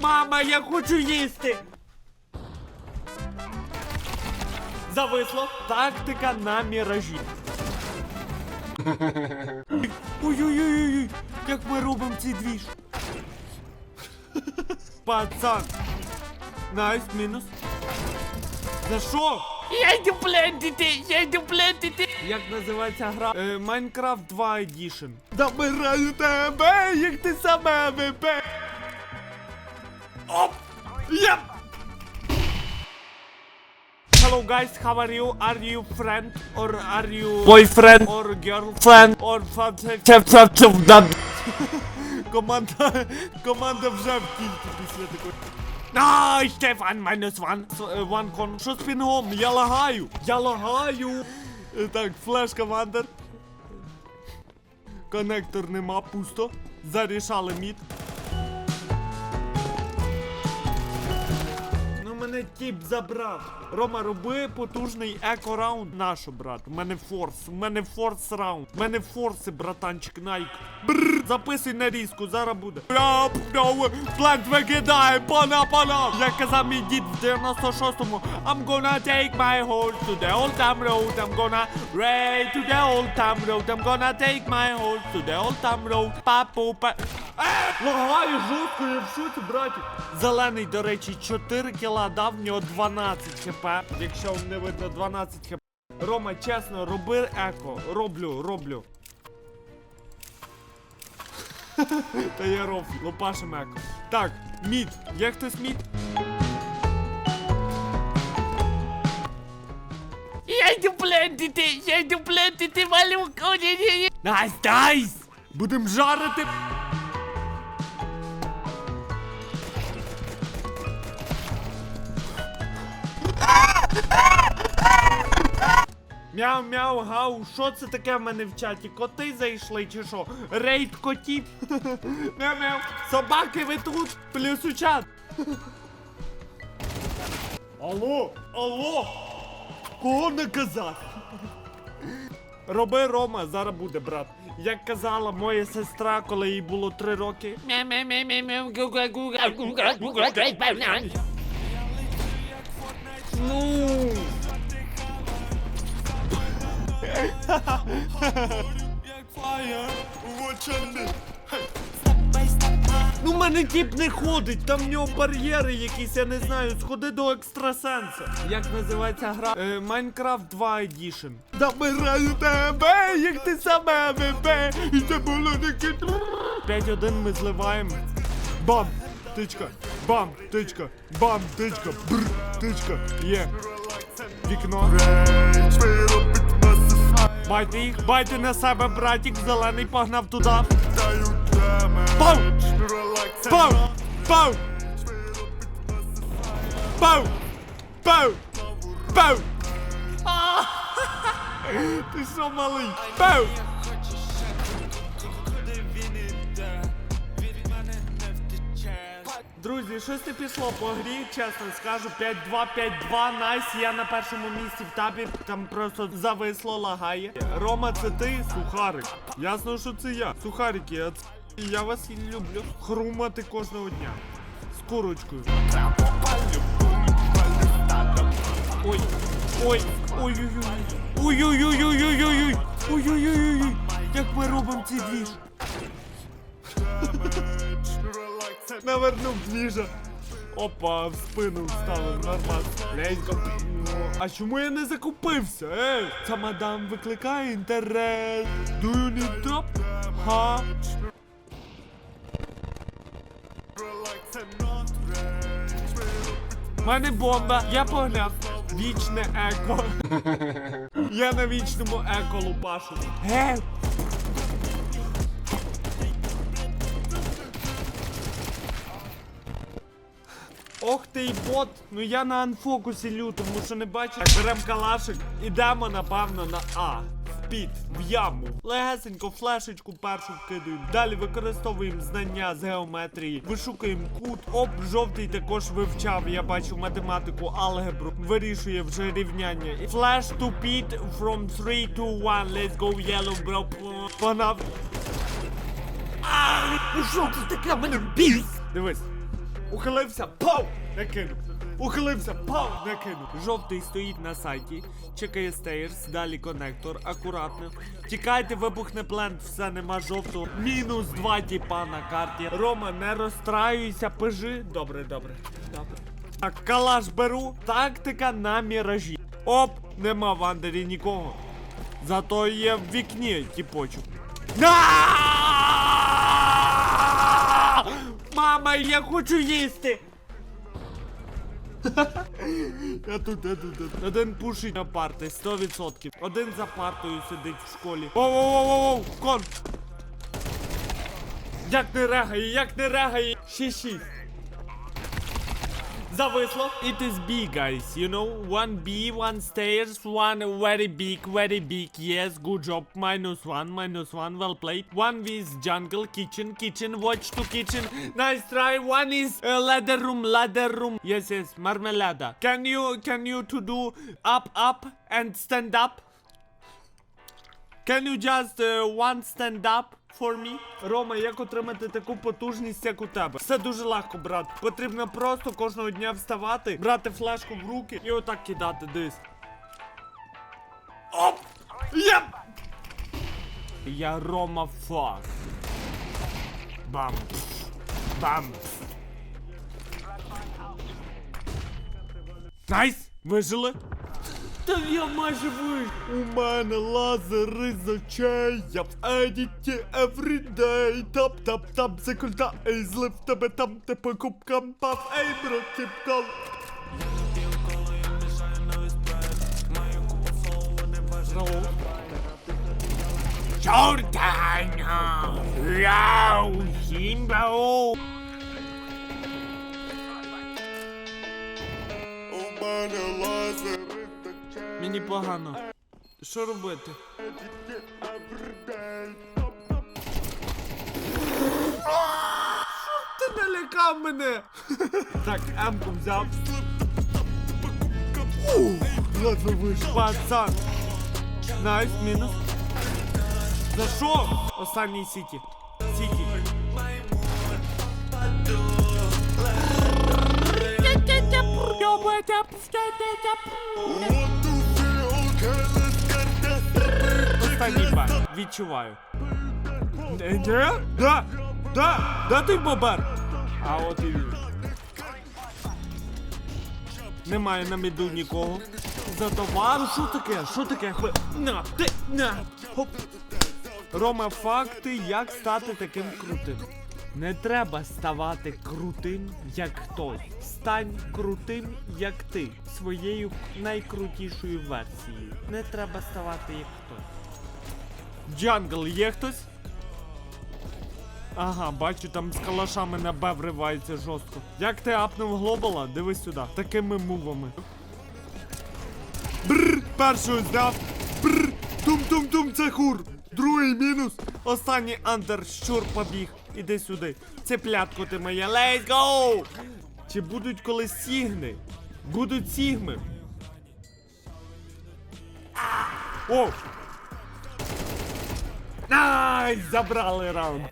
Мама, я хочу їсти. Зависло. Тактика на міражі. Ой-ой-ой, як ми робимо цей двіж. Пацан. Найс, мінус. За що? Я йду плентити, я йду плентити. Як називається гра? Е, Minecraft 2 Edition. Забираю тебе, як ти саме випе. Оп! Єп! Hello guys, how are you? Are you friend or are you boyfriend or girlfriend or? Команда, команда вже в кільці після такої. Ай, Стефан, мене ван. С- е, Ван кон. Що з пінгом? Я лагаю. Я лагаю. Е, Так, флешка вандер. Коннектор нема, пусто. Зарішали мід. Мене тіп забрав. Рома, роби потужний еко раунд. Нащо, брат? У мене форс. У мене форс раунд. У мене форси, братанчик, найк. Бррр, записуй на різку, зараз буде. Плент викидає, пана, пана. Як казав мій дід в 96-му. I'm gonna take my horse to the old time road. I'm gonna raid to the old time road. I'm gonna take my horse to the old time road. Папу, па... Е, лагаю жорстко, я в шоці, братів. Зелений, до речі, 4 кіла дав, в нього 12 хп. Якщо не видно 12 хп. Рома, чесно, роби еко. Роблю, роблю. Та я ров, лопашем еко. Так, мід. Є хтось мід? Я йду плентити, я йду плентити, малюку. Найс, найс! Будем жарити. Мяу, мяу, гау, що це таке в мене в чаті? Коти зайшли чи що? Рейд котів. Мяу, мяу. Собаки, ви тут? Плюс у чат. Алло, алло. Кого наказати? Роби Рома, зараз буде, брат. Як казала моя сестра, коли їй було три роки. Ну. Ну, в мене тіп не ходить, там в нього бар'єри якісь, я не знаю, сходи до екстрасенса. Як називається гра? Е, Minecraft 2 Edition. Забираю тебе, як ти саме вибе, і це було таке. 5-1 ми зливаємо. Бам! Тичка, бам, тичка, бам, тичка, бр, тичка, є. Вікно. Байте їх, байте на себе, братик, зелений погнав туди. Пау! Пау! Пау! Пау! Пау! Пау! Ти що, малий? Пау! Друзі, щось не пішло по грі, чесно скажу. 5-2, 5-2, найс, я на першому місці в табі, там просто зависло, лагає. Рома, це ти, сухарик. Ясно, що це я. Сухарики, я, я вас люблю. Хрумати кожного дня. З курочкою. Ой, ой, ой-ой-ой. Ой-ой-ой-ой-ой-ой. Ой-ой-ой-ой. Як ми робимо цей двіж? Навернув двіжа. Опа, в спину вставив, нормально. Ленько. А чому я не закупився? Ей, ця мадам викликає інтерес. Do you need drop? Ха? В мене бомба, я погнав. Вічне еко. я на вічному еко лупашу. Гей! Ох ти бот, ну я на анфокусі лютому, що не бачиш. Так, берем калашик, ідемо, напевно, на А. В піт, в яму. Легесенько флешечку першу вкидуємо. Далі використовуємо знання з геометрії. Вишукуємо кут. Оп, жовтий також вивчав. Я бачу математику, алгебру. Вирішує вже рівняння. Flash to pit from 3 to 1. Let's go yellow, bro. Погнав. Ну що це таке мене біс? Дивись. Ухилився, пау! Накинув. Ухилився, пау! Накинув. Жовтий стоїть на сайті, чекає стейрс, далі конектор, акуратно. Тікайте, вибухне плент, все нема жовтого. Мінус два тіпа на карті. Рома, не розстраюйся, пижи. Добре, добре. Добре. Так, калаш беру. Тактика на міражі. Оп, нема в андері нікого. Зато є в вікні тіпочок. А! Мама, я хочу їсти. Я тут, я тут, я тут. Один пушить на парти, 100%. Один за партою сидить в школі. Воу-воу-воу-воу, кон. Як не регає, як не регає. 6-6. Зависло. It is B, guys, you know? One B, one stairs, one very big, very big. Yes, good job. Minus one, minus one, well played. One is jungle, kitchen, kitchen, watch to kitchen. Nice try. One is uh, ladder room, ladder room. Yes, yes, marmelada. Can you, can you to do up, up and stand up? Can you just uh, one stand up For me? Рома, як отримати таку потужність, як у тебе? Все дуже легко, брат. Потрібно просто кожного дня вставати, брати флешку в руки і отак кидати дис. Оп! Єп! Я Рома Фак. Бам. Бам. Найс! Вижили? Та я майже вижив. У мене лазери з очей. Я в едіті everyday. Тап тап тап за культа. Ей, злив тебе там, те по кубкам пав. Ей, бро, тіпкал. Жордана! Яу, Сімбао! У мене лазери тече Мені погано. Що робити? everyday. Ти налякав мене! так, Емку взяв. Ладно вийшов. Пацан. Найс, мінус. Зайшов! Останній сіті. Сіті. What Останній. Відчуваю. Да! Да! Да ти бобер! А от і він. Немає на міду нікого. За товару, що таке? Що таке? На, ти, на! Хоп. Рома, факти, як стати таким крутим. Не треба ставати крутим, як хтось. Стань крутим, як ти, своєю найкрутішою версією. Не треба ставати як хтось. Джангл є хтось? Ага, бачу, там з калашами на Б вривається жорстко. Як ти апнув глобала? Дивись сюди. Такими мувами. Бррр, першого зняв. Бррр, тум-тум-тум, це хур. Другий мінус. Останній андер, щур побіг. Іди сюди. Цеплятко ти моя. Let's go! Чи будуть колись сігни? Будуть сігми. О! Найс! Забрали раунд.